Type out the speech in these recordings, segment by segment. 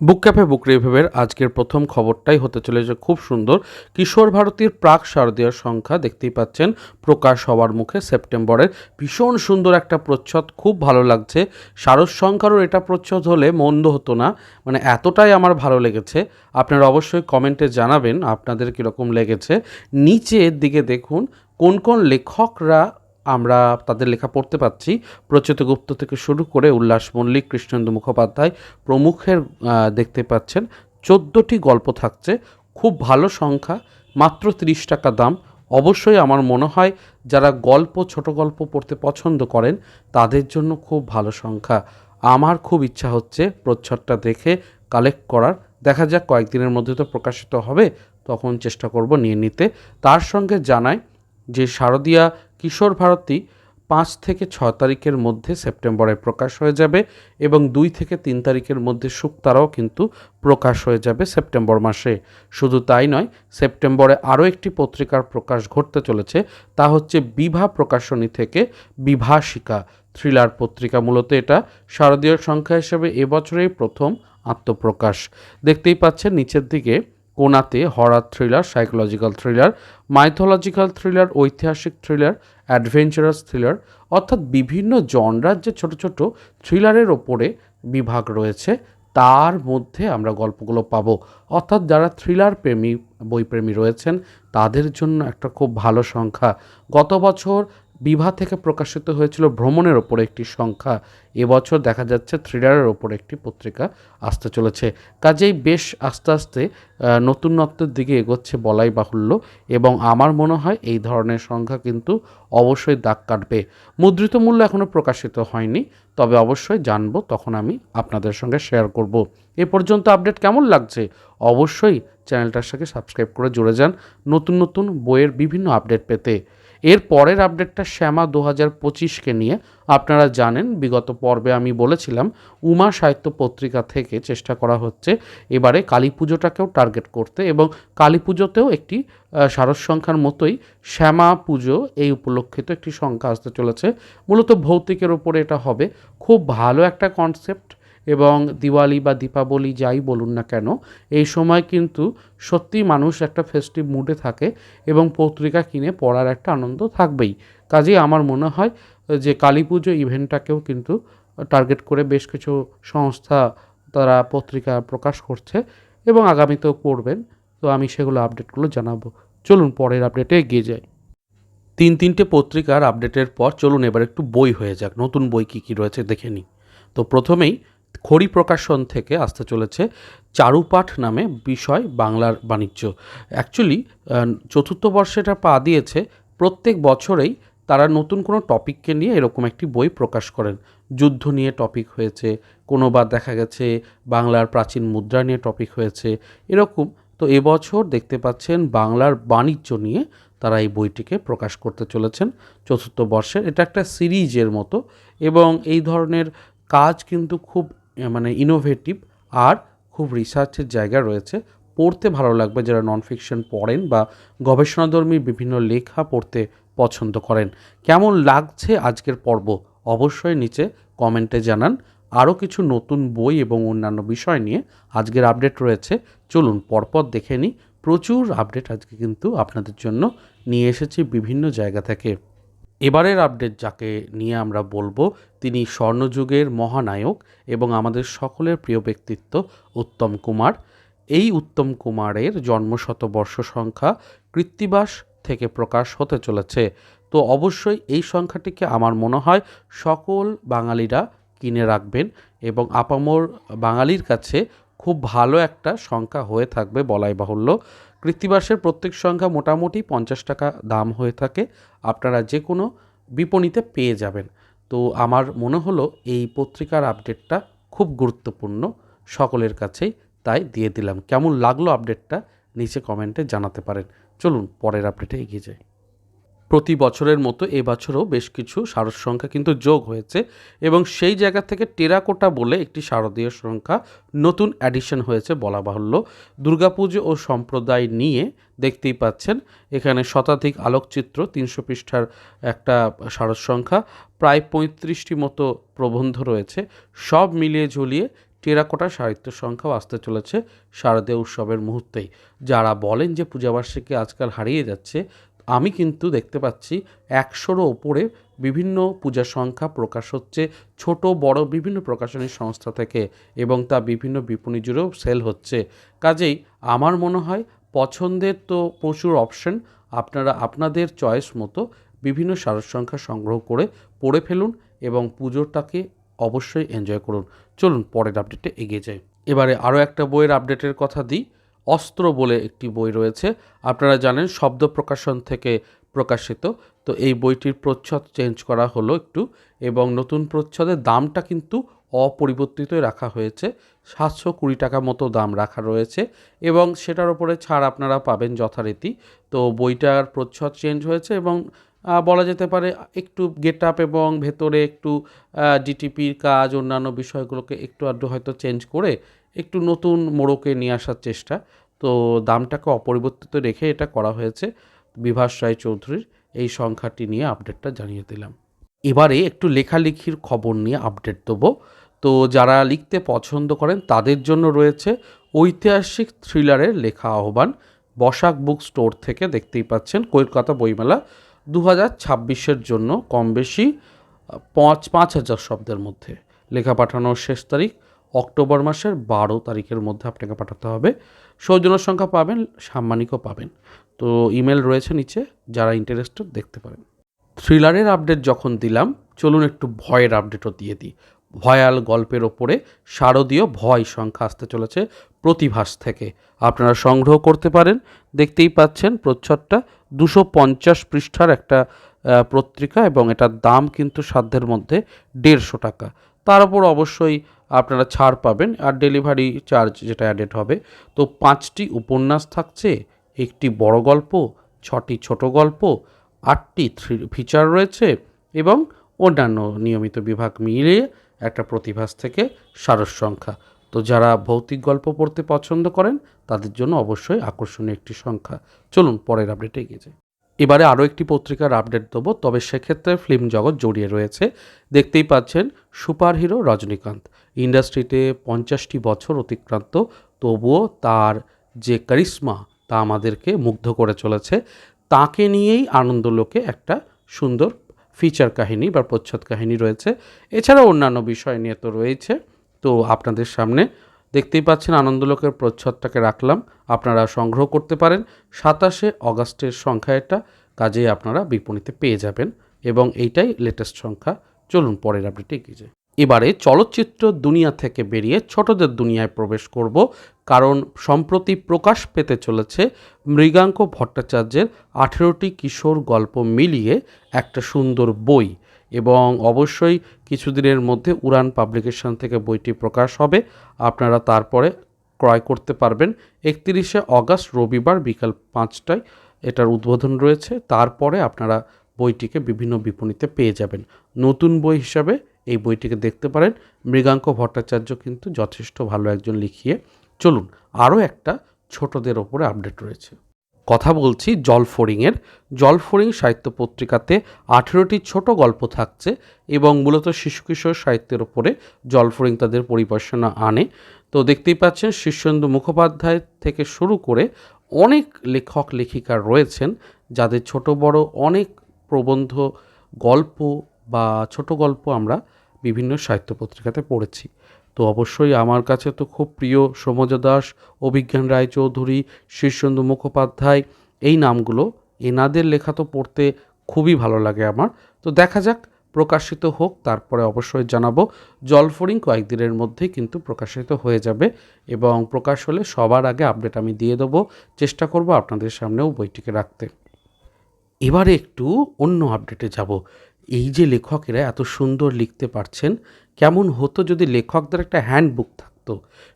বুক cafe, বুক রিভিউয়ের আজকের প্রথম খবরটাই হতে চলেছে খুব সুন্দর। কিশোর ভারতীর প্রাক শারদীয় সংখ্যা দেখতেই পাচ্ছেন, প্রকাশ হওয়ার মুখে সেপ্টেম্বরের ভীষণ সুন্দর একটা প্রচ্ছদ, খুব ভালো লাগছে। শারদ সংখ্যারও এটা প্রচ্ছদ হলে মন্দ হতো না মানে এতটাই আমার ভালো লেগেছে। আপনারা অবশ্যই কমেন্টে জানাবেন আপনাদের কীরকম লেগেছে। নিচের দিকে দেখুন, কোন কোন লেখকরা আমরা তাদের লেখা পড়তে পাচ্ছি প্রচ্যুত গুপ্ত থেকে শুরু করে উল্লাস মল্লিক, কৃষ্ণেন্দু মুখোপাধ্যায় প্রমুখের দেখতে পাচ্ছেন। চোদ্দোটি গল্প থাকছে, খুব ভালো সংখ্যা, মাত্র তিরিশ টাকা দাম। অবশ্যই আমার মনে হয় যারা গল্প, ছোট গল্প পড়তে পছন্দ করেন, তাদের জন্য খুব ভালো সংখ্যা। আমার খুব ইচ্ছা হচ্ছে প্রচ্ছদটা দেখে কালেক্ট করার। দেখা যাক, কয়েকদিনের মধ্যে তো প্রকাশিত হবে, তখন চেষ্টা করব নিয়ে নিতে। তার সঙ্গে জানাই যে শারদীয়া কিশোর ভারতী পাঁচ থেকে ছ তারিখের মধ্যে সেপ্টেম্বরে প্রকাশ হয়ে যাবে এবং দুই থেকে তিন তারিখের মধ্যে শুক্তারাও কিন্তু প্রকাশ হয়ে যাবে সেপ্টেম্বর মাসে। শুধু তাই নয়, সেপ্টেম্বরে আরও একটি পত্রিকার প্রকাশ ঘটতে চলেছে, তা হচ্ছে বিভা প্রকাশনী থেকে বিভাষিকা। থ্রিলার পত্রিকা মূলত এটা, শারদীয় সংখ্যা হিসেবে এবছরেই প্রথম আত্মপ্রকাশ। দেখতেই পাচ্ছেন, নিচের দিকে কোনাতে horror thriller, psychological thriller, mythological thriller, ঐতিহাসিক থ্রিলার, অ্যাডভেঞ্চারাস থ্রিলার অর্থাৎ বিভিন্ন জনরার যে ছোট ছোট থ্রিলারের ওপরে বিভাগ রয়েছে, তার মধ্যে আমরা গল্পগুলো পাবো। অর্থাৎ যারা থ্রিলার প্রেমী, বইপ্রেমী রয়েছেন, তাদের জন্য একটা খুব ভালো সংখ্যা। গত বছর বিভা থেকে প্রকাশিত হয়েছিল ভ্রমণের ওপর একটি সংখ্যা। এবছর দেখা যাচ্ছে থ্রিলারের ওপর একটি পত্রিকা আসতে চলেছে। কাজেই বেশ আস্তে আস্তে নতুনত্বের দিকে এগোচ্ছে বলাই বাহুল্য এবং আমার মনে হয় এই ধরনের সংখ্যা কিন্তু অবশ্যই দাগ কাটবে। মুদ্রিত মূল্য এখনও প্রকাশিত হয়নি, তবে অবশ্যই জানব, তখন আমি আপনাদের সঙ্গে শেয়ার করব। এ পর্যন্ত আপডেট কেমন লাগছে? অবশ্যই চ্যানেলটার সাথে সাবস্ক্রাইব করে জুড়ে যান নতুন নতুন বইয়ের বিভিন্ন আপডেট পেতে। এর পরের আপডেটটা শ্যামা দু হাজার পঁচিশকে নিয়ে। আপনারা জানেন, বিগত পর্বে আমি বলেছিলাম, উমা সাহিত্য পত্রিকা থেকে চেষ্টা করা হচ্ছে এবারে কালী পুজোটাকেও টার্গেট করতে এবং কালী পুজোতেও একটি শারদ সংখ্যার মতোই শ্যামা পুজো এই উপলক্ষিত একটি সংখ্যা আসতে চলেছে। মূলত ভৌতিকের ওপরে এটা হবে। খুব ভালো একটা কনসেপ্ট এবং দিওয়ালি বা দীপাবলি যাই বলুন না কেন, এই সময় কিন্তু সত্যিই মানুষ একটা ফেস্টিভ মুডে থাকে এবং পত্রিকা কিনে পড়ার একটা আনন্দ থাকবেই। কাজেই আমার মনে হয় যে কালী পুজো ইভেন্টটাকেও কিন্তু টার্গেট করে বেশ কিছু সংস্থা তারা পত্রিকা প্রকাশ করছে এবং আগামীতেও করবেন। তো আমি সেগুলো আপডেটগুলো জানাব। চলুন পরের আপডেটে এগিয়ে যাই। তিন তিনটে পত্রিকার আপডেটের পর চলুন এবার একটু বই হয়ে যাক। নতুন বই কী কী রয়েছে দেখে নিই। তো প্রথমেই খড়ি প্রকাশন থেকে আসতে চলেছে চারুপাঠ নামে বিষয় বাংলার বাণিজ্য। অ্যাকচুয়ালি চতুর্থ বর্ষে এটা পা দিয়েছে। প্রত্যেক বছরেই তারা নতুন কোনো টপিককে নিয়ে এরকম একটি বই প্রকাশ করেন। যুদ্ধ নিয়ে টপিক হয়েছে কোনোবার দেখা গেছে, বাংলার প্রাচীন মুদ্রা নিয়ে টপিক হয়েছে, এরকম। তো এবছর দেখতে পাচ্ছেন বাংলার বাণিজ্য নিয়ে তারা এই বইটিকে প্রকাশ করতে চলেছেন। চতুর্থ বর্ষের, এটা একটা সিরিজের মতো। এবং এই ধরনের কাজ কিন্তু খুব মানে ইনোভেটিভ আর খুব রিসার্চের জায়গা রয়েছে। পড়তে ভালো লাগবে যারা নন ফিকশন পড়েন বা গবেষণাধর্মী বিভিন্ন লেখা পড়তে পছন্দ করেন। কেমন লাগছে আজকের পর্ব? অবশ্যই নিচে কমেন্টে জানান। আরও কিছু নতুন বই এবং অন্যান্য বিষয় নিয়ে আজকের আপডেট রয়েছে। চলুন পরপর দেখে নিই। প্রচুর আপডেট আজকে কিন্তু আপনাদের জন্য। নিয়ে এসেছি বিভিন্ন জায়গা থেকে। এবারের আপডেট যাকে নিয়ে আমরা বলব, তিনি স্বর্ণযুগের মহানায়ক এবং আমাদের সকলের প্রিয় ব্যক্তিত্ব উত্তম কুমার। এই উত্তম কুমারের জন্মশতবর্ষ সংখ্যা কৃত্তিবাস থেকে প্রকাশ হতে চলেছে। তো অবশ্যই এই সংখ্যাটিকে আমার মনে হয় সকল বাঙালিরা কিনে রাখবেন এবং আপামর বাঙালির কাছে খুব ভালো একটা সংখ্যা হয়ে থাকবে বলাই বাহুল্য। কৃত্তিবাসের প্রত্যেক সংখ্যা মোটামুটি পঞ্চাশ টাকা দাম হয়ে থাকে। আপনারা যে কোনো বিপণীতে পেয়ে যাবেন। তো আমার মনে হলো এই পত্রিকার আপডেটটা খুব গুরুত্বপূর্ণ সকলের কাছেই, তাই দিয়ে দিলাম। কেমন লাগল আপডেটটা? নিচে কমেন্টে জানাতে পারেন। চলুন, পরের আপডেটে এগিয়ে যাই। প্রতি বছরের মতো এবছরও বেশ কিছু শারদ সংখ্যা কিন্তু যোগ হয়েছে এবং সেই জায়গা থেকে টেরাকোটা বলে একটি শারদীয় সংখ্যা নতুন অ্যাডিশন হয়েছে বলা বাহুল্য। দুর্গাপুজো ও সম্প্রদায় নিয়ে দেখতেই পাচ্ছেন, এখানে শতাধিক আলোকচিত্র, তিনশো পৃষ্ঠার একটা শারদ সংখ্যা, প্রায় পঁয়ত্রিশটি মতো প্রবন্ধ রয়েছে। সব মিলিয়ে ঝুলিয়ে টেরাকোটা সাহিত্য সংখ্যাও আসতে চলেছে শারদীয় উৎসবের মুহূর্তেই। যারা বলেন যে পূজাবার্ষিকী আজকাল হারিয়ে যাচ্ছে আমি কিন্তু দেখতে পাচ্ছি একশোরও ওপরে বিভিন্ন পূজা সংখ্যা প্রকাশ হচ্ছে, ছোট, বড় বিভিন্ন প্রকাশনী সংস্থা থেকে এবং তা বিভিন্ন বিপণী জুড়েও সেল হচ্ছে। কাজেই আমার মনে হয় পছন্দের তো প্রচুর অপশন আপনারা আপনাদের চয়েস মতো বিভিন্ন সারস সংখ্যা সংগ্রহ করে পড়ে ফেলুন এবং পুজোটাকে অবশ্যই এনজয় করুন। চলুন পরের আপডেটে এগিয়ে যাই। এবারে আরও একটা বইয়ের আপডেটের কথা দিই। অস্ত্র বলে একটি বই রয়েছে। আপনারা জানেন শব্দ প্রকাশন থেকে প্রকাশিত। তো এই বইটির প্রচ্ছদ চেঞ্জ করা হলো একটু এবং নতুন প্রচ্ছদের দামটা কিন্তু অপরিবর্তিতই রাখা হয়েছে। সাতশো কুড়ি টাকা মতো দাম রাখা রয়েছে এবং সেটার ওপরে ছাড় আপনারা পাবেন যথারীতি। তো বইটার প্রচ্ছদ চেঞ্জ হয়েছে এবং বলা যেতে পারে একটু গেট আপ এবং ভেতরে একটু ডিটিপির কাজ, অন্যান্য বিষয়গুলোকে একটু আধটু হয়তো চেঞ্জ করে একটু নতুন মোড়কে নিয়ে আসার চেষ্টা। তো দামটাকে অপরিবর্তিত রেখে এটা করা হয়েছে। বিভাস রায় চৌধুরীর এই সংখ্যাটি নিয়ে আপডেটটা জানিয়ে দিলাম। এবারে একটু লেখালেখির খবর নিয়ে আপডেট দেবো। তো যারা লিখতে পছন্দ করেন, তাদের জন্য রয়েছে ঐতিহাসিক থ্রিলারের লেখা আহ্বান। বসাক বুক স্টোর থেকে দেখতেই পাচ্ছেন, কলকাতা বইমেলা দু হাজার ছাব্বিশের জন্য কম বেশি পাঁচ পাঁচ হাজার শব্দের মধ্যে। লেখা পাঠানোর শেষ তারিখ অক্টোবর মাসের বারো তারিখের মধ্যে আপনাকে পাঠাতে হবে। সৌজন্য সংখ্যা পাবেন, সাম্মানিকও পাবেন। তো ইমেল রয়েছে নিচে, যারা ইন্টারেস্টেড দেখতে পারেন। থ্রিলারের আপডেট যখন দিলাম, চলুন একটু ভয়ের আপডেটও দিয়ে দিই। ভয়াল গল্পের ওপরে শারদীয় ভয় সংখ্যা আসতে চলেছে প্রতিভাস থেকে। আপনারা সংগ্রহ করতে পারেন, দেখতেই পাচ্ছেন প্রচ্ছদটা দুশো পঞ্চাশ পৃষ্ঠার একটা পত্রিকা এবং এটার দাম কিন্তু সাধ্যের মধ্যে দেড়শো টাকা। তার উপর অবশ্যই আপনারা ছাড় পাবেন আর ডেলিভারি চার্জ যেটা অ্যাডেড হবে। তো পাঁচটি উপন্যাস থাকছে, একটি বড় গল্প, ছটি ছোট গল্প, আটটি থ্রি ফিচার রয়েছে এবং অন্যান্য নিয়মিত বিভাগ মিলিয়ে একটা প্রতিভাস থেকে সারস সংখ্যা। তো যারা ভৌতিক গল্প পড়তে পছন্দ করেন, তাদের জন্য অবশ্যই আকর্ষণীয় একটি সংখ্যা। চলুন পরের আপডেটে এগিয়ে যাই। এবারে আরও একটি পত্রিকার আপডেট দেবো, তবে সেক্ষেত্রে ফিল্ম জগৎ জড়িয়ে রয়েছে। দেখতেই পাচ্ছেন সুপারহিরো রজনীকান্ত। ইন্ডাস্ট্রিতে পঞ্চাশটি বছর অতিক্রান্ত, তবুও তার যে কারিশ্মা তা আমাদেরকে মুগ্ধ করে চলেছে, তাকে নিয়েই আনন্দলোকে একটা সুন্দর ফিচার কাহিনী বা প্রচ্ছদ কাহিনী রয়েছে। এছাড়া অন্যান্য বিষয় নিয়ে তো রয়েছে। তো আপনাদের সামনে দেখতেই পাচ্ছেন আনন্দলোকের প্রচ্ছদটাকে রাখলাম। আপনারা সংগ্রহ করতে পারেন। সাতাশে অগাস্টের সংখ্যা এটা, কাজেই আপনারা বিপণীতে পেয়ে যাবেন। এবং এইটাই লেটেস্ট সংখ্যা। চলুন, পরের আপডেটে এগিয়ে এবারে চলচ্চিত্র দুনিয়া থেকে বেরিয়ে ছোটদের দুনিয়ায় প্রবেশ করব, কারণ সম্প্রতি প্রকাশ পেতে চলেছে মৃগাঙ্ক ভট্টাচার্যের আঠেরোটি কিশোর গল্প মিলিয়ে একটা সুন্দর বই এবং অবশ্যই কিছুদিনের মধ্যে উড়ান পাবলিকেশন থেকে বইটি প্রকাশ হবে। আপনারা তারপরে ক্রয় করতে পারবেন। একত্রিশে অগাস্ট রবিবার বিকাল পাঁচটায় এটার উদ্বোধন রয়েছে। তারপরে আপনারা বইটিকে বিভিন্ন বিপণীতে পেয়ে যাবেন। নতুন বই হিসাবে এই বইটিকে দেখতে পারেন। মৃগাঙ্ক ভট্টাচার্য কিন্তু যথেষ্ট ভালো একজন লিখিয়ে। চলুন, আরও একটা ছোটদের ওপরে আপডেট রয়েছে। কথা বলছি জলফড়িংয়ের জলফড়িং সাহিত্য পত্রিকাতে আঠেরোটি ছোট গল্প থাকছে এবং মূলত শিশু কিশোর সাহিত্যের ওপরে জলফড়িং তাদের পরিবেশনা আনে। তো দেখতেই পাচ্ছেন শীর্ষেন্দু মুখোপাধ্যায় থেকে শুরু করে অনেক লেখক, লেখিকা রয়েছেন, যাদের ছোট বড় অনেক প্রবন্ধ, গল্প বা ছোট গল্প আমরা বিভিন্ন সাহিত্য পত্রিকাতে পড়েছি। তো অবশ্যই আমার কাছে তো খুব প্রিয় সমজ দাস, অভিজ্ঞান রায়চৌধুরী, শীর্ষেন্দু মুখোপাধ্যায়, এই নামগুলো। এনাদের লেখা তো পড়তে খুবই ভালো লাগে আমার। তো দেখা যাক, প্রকাশিত হোক, তারপরে অবশ্যই জানাব। জলফরিং কয়েকদিনের মধ্যেই কিন্তু প্রকাশিত হয়ে যাবে এবং প্রকাশ হলে সবার আগে আপডেট আমি দিয়ে দেবো। চেষ্টা করব আপনাদের সামনেও বইটিকে রাখতে। এবারে একটু অন্য আপডেটে যাব। এই যে লেখকেরা এত সুন্দর লিখতে পারছেন, কেমন হতো যদি লেখকদের একটা হ্যান্ডবুক থাকতো?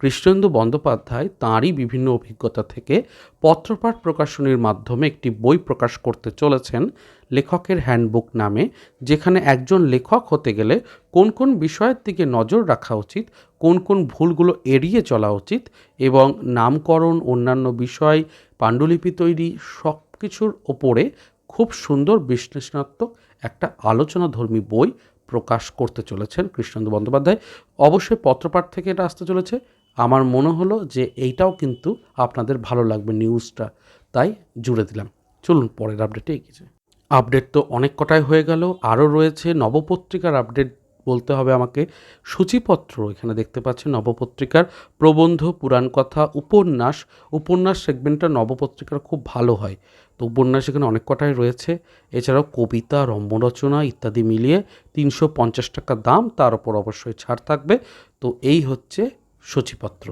কৃষ্ণেন্দু বন্দ্যোপাধ্যায় তাঁরই বিভিন্ন অভিজ্ঞতা থেকে পত্রপাঠ প্রকাশনীর মাধ্যমে একটি বই প্রকাশ করতে চলেছেন লেখকের হ্যান্ডবুক নামে, যেখানে একজন লেখক হতে গেলে কোন কোন বিষয়ের দিকে নজর রাখা উচিত, কোন কোন ভুলগুলো এড়িয়ে চলা উচিত এবং নামকরণ, অন্যান্য বিষয়, পাণ্ডুলিপি তৈরি সব কিছুর ওপরে খুব সুন্দর বিশ্লেষণাত্মক একটা আলোচনাধর্মী বই প্রকাশ করতে চলেছেন কৃষ্ণেন্দু বন্দ্যোপাধ্যায়। অবশ্যই পত্রপাঠ থেকে এটা আসতে চলেছে। আমার মনে হলো যে এইটাও কিন্তু আপনাদের ভালো লাগবে নিউজটা। তাই জুড়ে দিলাম। চলুন পরের আপডেটে এগিয়ে আপডেট তো অনেক কটাই হয়ে গেল, আরও রয়েছে নবপত্রিকার আপডেট বলতে হবে আমাকে, সূচিপত্র, এখানে দেখতে পাচ্ছেন নবপত্রিকার প্রবন্ধ পুরাণ কথা উপন্যাস। উপন্যাস সেগমেন্টটা নবপত্রিকার খুব ভালো হয়। তো উপন্যাস এখানে অনেক কটাই রয়েছে। এছাড়াও কবিতা, রম্যরচনা ইত্যাদি মিলিয়ে তিনশো পঞ্চাশ টাকা দাম, তার উপর অবশ্যই ছাড় থাকবে। তো এই হচ্ছে সূচিপত্র।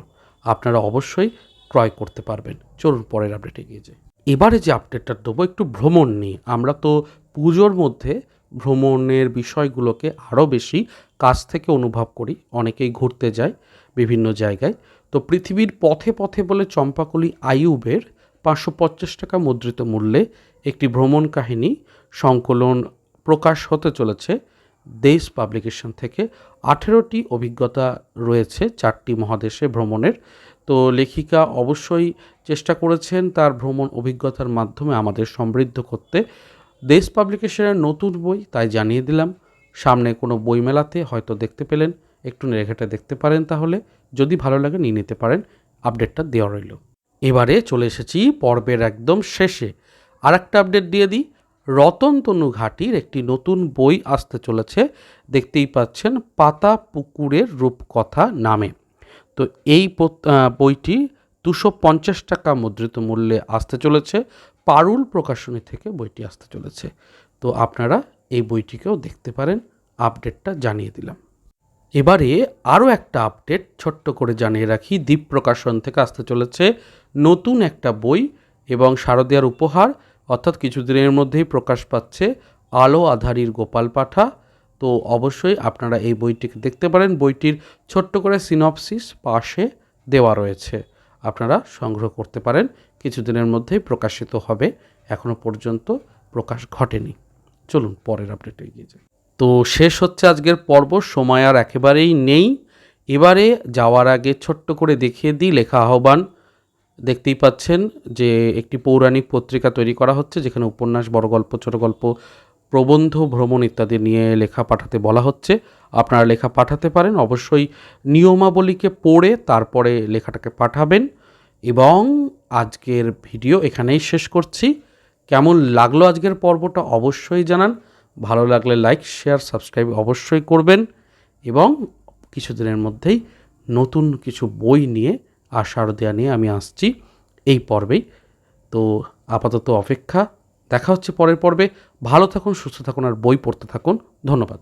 আপনারা অবশ্যই ক্রয় করতে পারবেন। চলুন পরের আপডেটে গিয়ে যাই। এবারে যে আপডেটটা দেবো, একটু ভ্রমণ নিয়ে। আমরা তো পুজোর মধ্যে ভ্রমণের বিষয়গুলোকে আরও বেশি কাছ থেকে অনুভব করি। অনেকেই ঘুরতে যায় বিভিন্ন জায়গায়। তো পৃথিবীর পথে পথে বলে চম্পাকলি আইয়ুবের পাঁচশো পঞ্চাশ টাকা মুদ্রিত মূল্যে একটি ভ্রমণ কাহিনী সংকলন প্রকাশ হতে চলেছে। দেশ পাবলিকেশন থেকে আঠেরোটি অভিজ্ঞতা রয়েছে চারটি মহাদেশে ভ্রমণের। তো লেখিকা অবশ্যই চেষ্টা করেছেন তার ভ্রমণ অভিজ্ঞতার মাধ্যমে আমাদের সমৃদ্ধ করতে। দেশ পাবলিকেশনের নতুন বই, তাই জানিয়ে দিলাম। সামনে কোনো বইমেলাতে হয়তো দেখতে পেলেন, একটু নেড়েঘেটে দেখতে পারেন তাহলে। যদি ভালো লাগে নিয়ে নিতে পারেন, আপডেটটা দেওয়া রইল। এবারে চলে এসেছি পর্বের একদম শেষে। আর একটা আপডেট দিয়ে দিই। রতনতনু ঘাটির একটি নতুন বই আসতে চলেছে, দেখতেই পাচ্ছেন পাতা পুকুরের রূপকথা নামে। তো এই বইটি দুশো পঞ্চাশ টাকা মুদ্রিত মূল্যে আসতে চলেছে। পারুল প্রকাশনী থেকে বইটি আসতে চলেছে। তো আপনারা এই বইটিকেও দেখতে পারেন, আপডেটটা জানিয়ে দিলাম। এবারে আরও একটা আপডেট ছোট্ট করে জানিয়ে রাখি। দ্বীপ প্রকাশন থেকে আসতে চলেছে নতুন একটা বই এবং শারদীয়ার উপহার, অর্থাৎ কিছুদিনের মধ্যেই প্রকাশ পাচ্ছে আলো আধারির গোপাল পাঠা। তো অবশ্যই আপনারা এই বইটিকে দেখতে পারেন। বইটির ছোট্ট করে সিনপসিস পাশে দেওয়া রয়েছে। আপনারা সংগ্রহ করতে পারেন কিছুদিনের মধ্যেই প্রকাশিত হবে। এখনও পর্যন্ত প্রকাশ ঘটেনি। চলুন পরের আপডেটে এগিয়ে যাই। তো শেষ হচ্ছে আজকের পর্ব। সময় আর একেবারেই নেই। এবারে যাওয়ার আগে ছোট্ট করে দেখিয়ে দিই লেখা আহ্বান। দেখতেই পাচ্ছেন যে একটি পৌরাণিক পত্রিকা তৈরি করা হচ্ছে, যেখানে উপন্যাস, বড় গল্প, ছোট গল্প, প্রবন্ধ, ভ্রমণ ইত্যাদি নিয়ে লেখা পাঠাতে বলা হচ্ছে। আপনারা লেখা পাঠাতে পারেন। অবশ্যই নিয়মাবলীকে পড়ে তারপরে লেখাটাকে পাঠাবেন এবং আজকের ভিডিও এখানেই শেষ করছি। কেমন লাগল আজকের পর্বটা অবশ্যই জানান। ভালো লাগলে লাইক, শেয়ার, সাবস্ক্রাইব অবশ্যই করবেন এবং কিছুদিনের মধ্যেই নতুন কিছু বই নিয়ে, আশার দেয়া নিয়ে আমি আসছি এই পর্বেই। তো আপাতত অপেক্ষা, দেখা হচ্ছে পরের পর্বে। ভালো থাকুন, সুস্থ থাকুন আর বই পড়তে থাকুন। ধন্যবাদ।